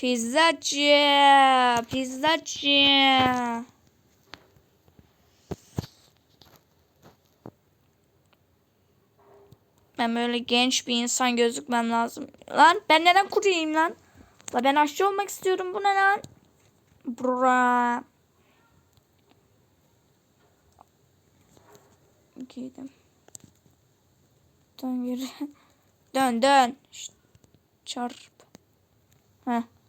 Pizzacı. Pizzacı. Ben böyle genç bir insan gözükmem lazım. Lan ben neden kuruyayım lan? La ben aşçı olmak istiyorum. Bu ne lan? Bra. Giydim. Dön geri. Dön dön. Şşt. Çarp. Heh.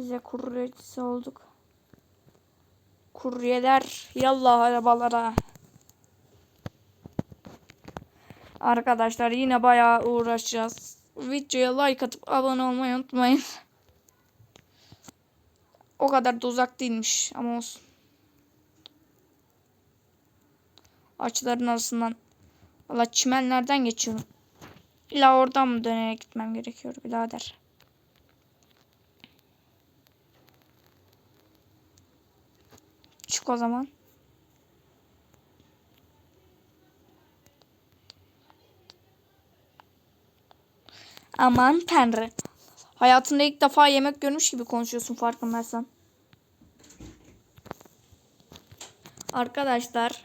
Pizza kuryecisi olduk. Kuryeler yallah arabalara. Arkadaşlar yine bayağı uğraşacağız. Videoya like atıp abone olmayı unutmayın. O kadar da uzak değilmiş ama olsun. Ağaçların arasından. Valla çimenlerden geçiyorum. İlla oradan mı dönerek gitmem gerekiyor birader? Çık o zaman. Aman tanrı. Hayatında ilk defa yemek görmüş gibi konuşuyorsun farkındaysan. Arkadaşlar.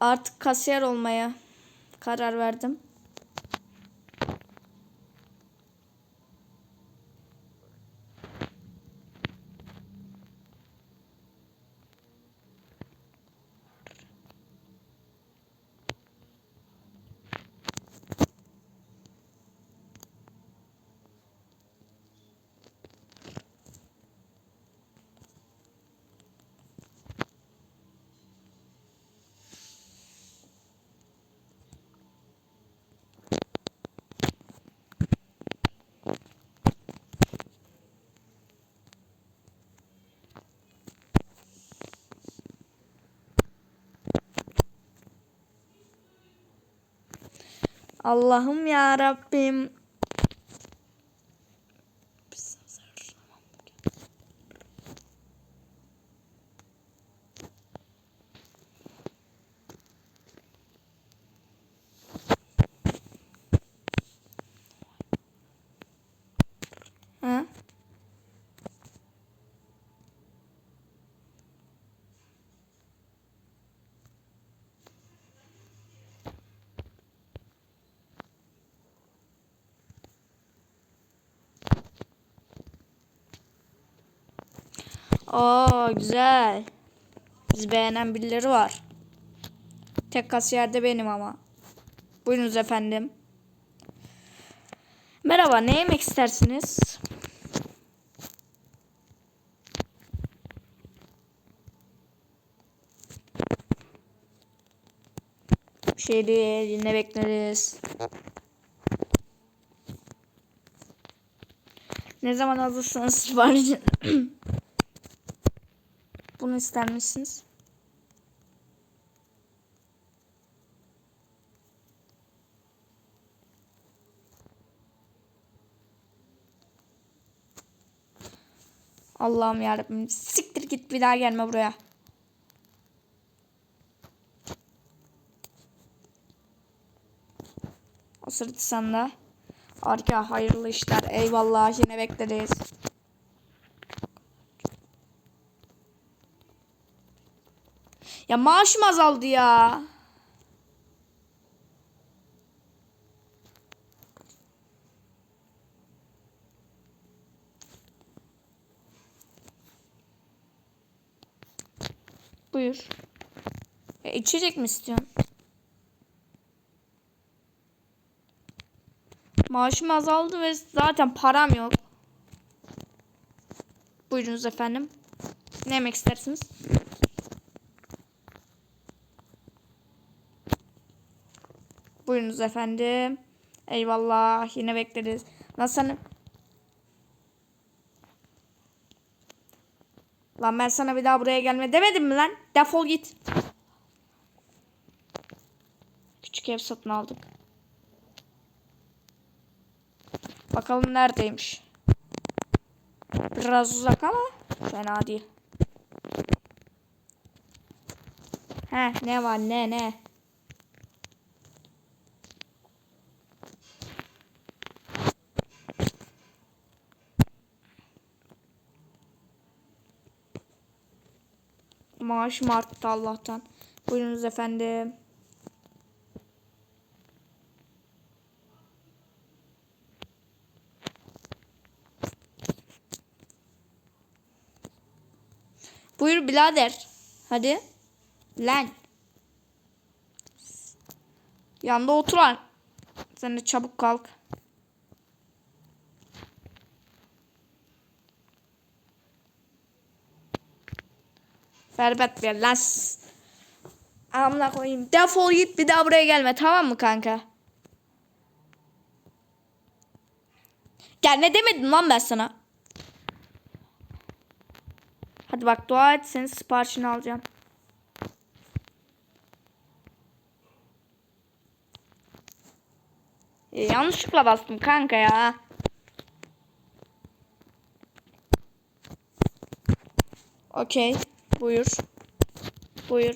Artık kasiyer olmaya karar verdim. Allah'ım ya Rabbim. Aa güzel. Biz beğenen birileri var. Tek kasiyer de benim ama. Buyurunuz efendim. Merhaba ne yemek istersiniz? Değil yine bekleriz. Ne zaman hazırsanız sipariş Bunu ister misiniz? Allah'ım yarabbim. Siktir git bir daha gelme buraya. O sırtı sende. Harika hayırlı işler. Eyvallah yine bekleriz. Ya maaşım azaldı ya. Buyur. Ya içecek mi istiyorsun? Maaşım azaldı ve zaten param yok. Buyurunuz efendim. Ne yemek istersiniz? Buyurunuz efendim. Eyvallah. Yine bekleriz. Nasıl sana... Lan ben sana bir daha buraya gelme demedim mi lan? Defol git. Küçük ev satın aldık. Bakalım neredeymiş. Biraz uzak ama fena değil. He ne var ne ne. Maaşım arttı Allah'tan. Buyurunuz efendim. Buyur birader. Hadi. Lan. Yanda otur lan. Sen de çabuk kalk. Berbat bir las. Amına koyayım. Defol git bir daha buraya gelme tamam mı kanka? Gelme demedim lan ben sana. Hadi bak dua et senin siparişini alacağım. E, yanlışlıkla bastım kanka ya. Okey. Buyur. Buyur.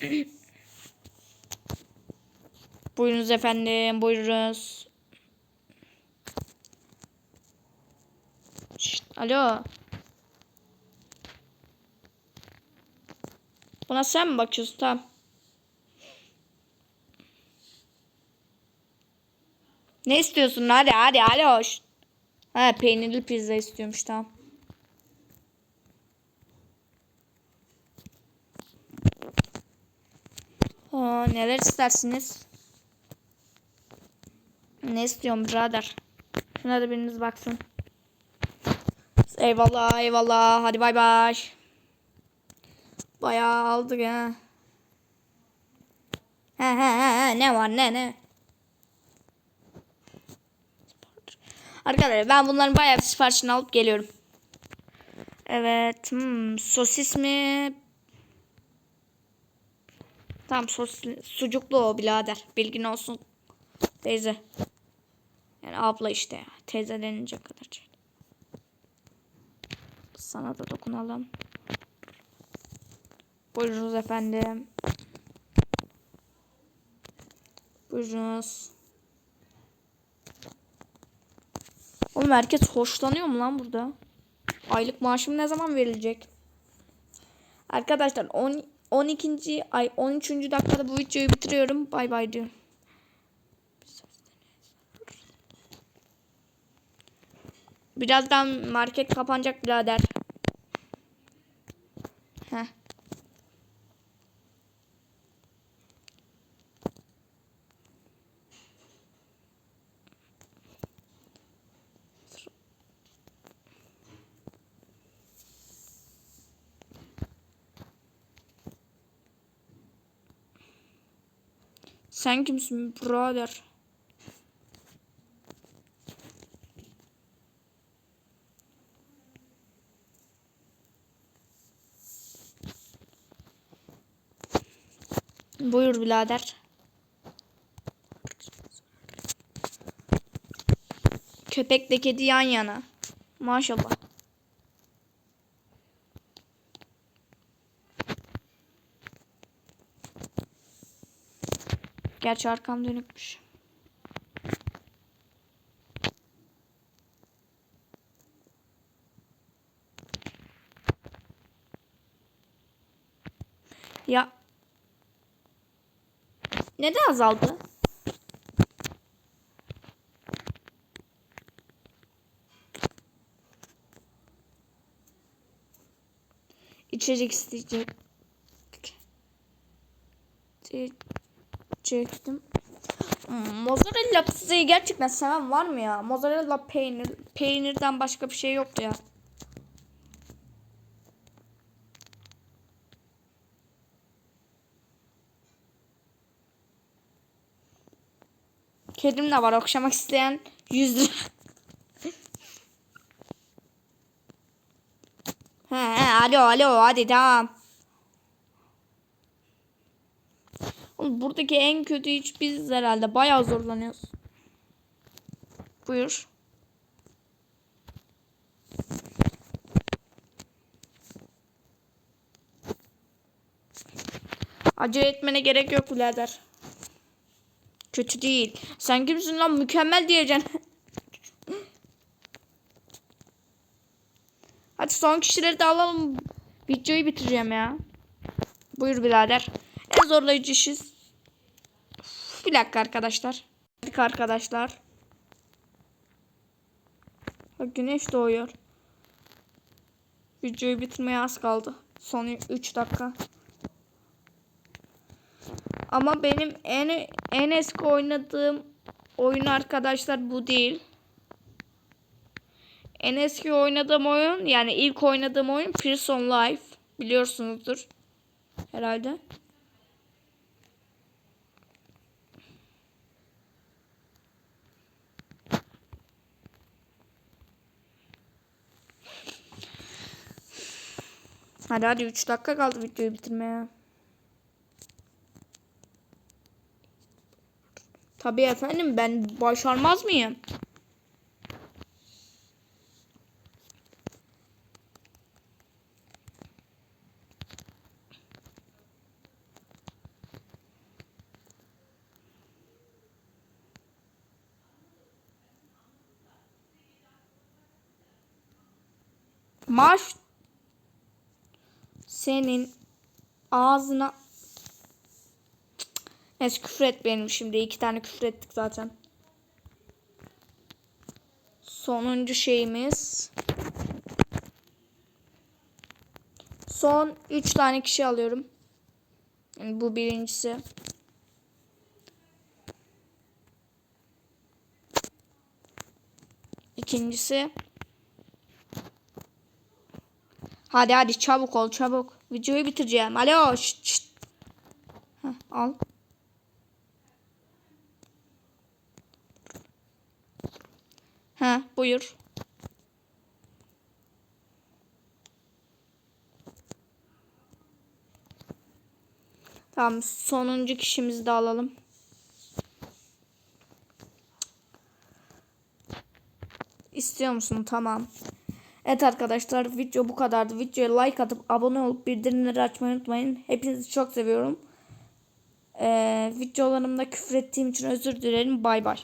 Buyurunuz efendim. Buyurunuz. Şşt, alo. Buna sen mi bakıyorsun? Tamam. Ne istiyorsun? Hadi hadi alo. Şşt. Ha peynirli pizza istiyormuş tamam. Aa, neler istersiniz? Ne istiyorum birader? Şuna da biriniz baksın. Eyvallah eyvallah. Hadi bay bay. Bayağı aldık ha. He he he. ne var ne ne. Arkadaşlar ben bunların bayağı siparişini alıp geliyorum. Evet. Hmm, sosis mi? Tamam sosis, sucuklu o birader. Bilgin olsun. Teyze. Yani abla işte ya. Teyze denilecek kadar. Sana da dokunalım. Buyurunuz efendim. Buyurunuz. Oğlum herkes hoşlanıyor mu lan burada? Aylık maaşım ne zaman verilecek? Arkadaşlar 10 12. ay 13. dakikada bu videoyu bitiriyorum. Bay bay diyorum. Birazdan market kapanacak birader. Heh. Sen kimsin birader? Buyur birader. Köpekle kedi yan yana. Maşallah. Gerçi arkam dönükmüş. Ya neden azaldı? İçecek isteyecek. Çektim. Hmm, mozzarella pizzayı gerçekten seven var mı ya? Mozzarella peynir, peynirden başka bir şey yok ya. Kedim de var okşamak isteyen 100 lira. he, he, alo alo hadi tamam. Buradaki en kötü hiç biziz herhalde. Bayağı zorlanıyoruz. Buyur. Acele etmene gerek yok birader. Kötü değil. Sen kimsin lan mükemmel diyeceksin. son kişileri de alalım. Videoyu bitireceğim ya. Buyur birader. En zorlayıcı işiz. Bir dakika arkadaşlar. Bir dakika arkadaşlar. Bak güneş doğuyor. Videoyu bitirmeye az kaldı. Son 3 dakika. Ama benim en en eski oynadığım oyun arkadaşlar bu değil. En eski oynadığım oyun yani ilk oynadığım oyun Prison Life biliyorsunuzdur herhalde. Hadi hadi 3 dakika kaldı videoyu bitirmeye. Tabii efendim ben başarmaz mıyım? Maaş senin ağzına Neyse küfür etmeyelim şimdi. iki tane küfür ettik zaten. Sonuncu şeyimiz. Son üç tane kişi alıyorum. Yani bu birincisi. İkincisi. Hadi hadi çabuk ol çabuk. Videoyu bitireceğim. Alo. Şşt, şşt. Heh, al. Ha, buyur. Tamam, sonuncu kişimizi de alalım. İstiyor musun? Tamam. Evet arkadaşlar video bu kadardı. Videoya like atıp abone olup bildirimleri açmayı unutmayın. Hepinizi çok seviyorum. Ee, videolarımda küfür ettiğim için özür dilerim. Bay bay.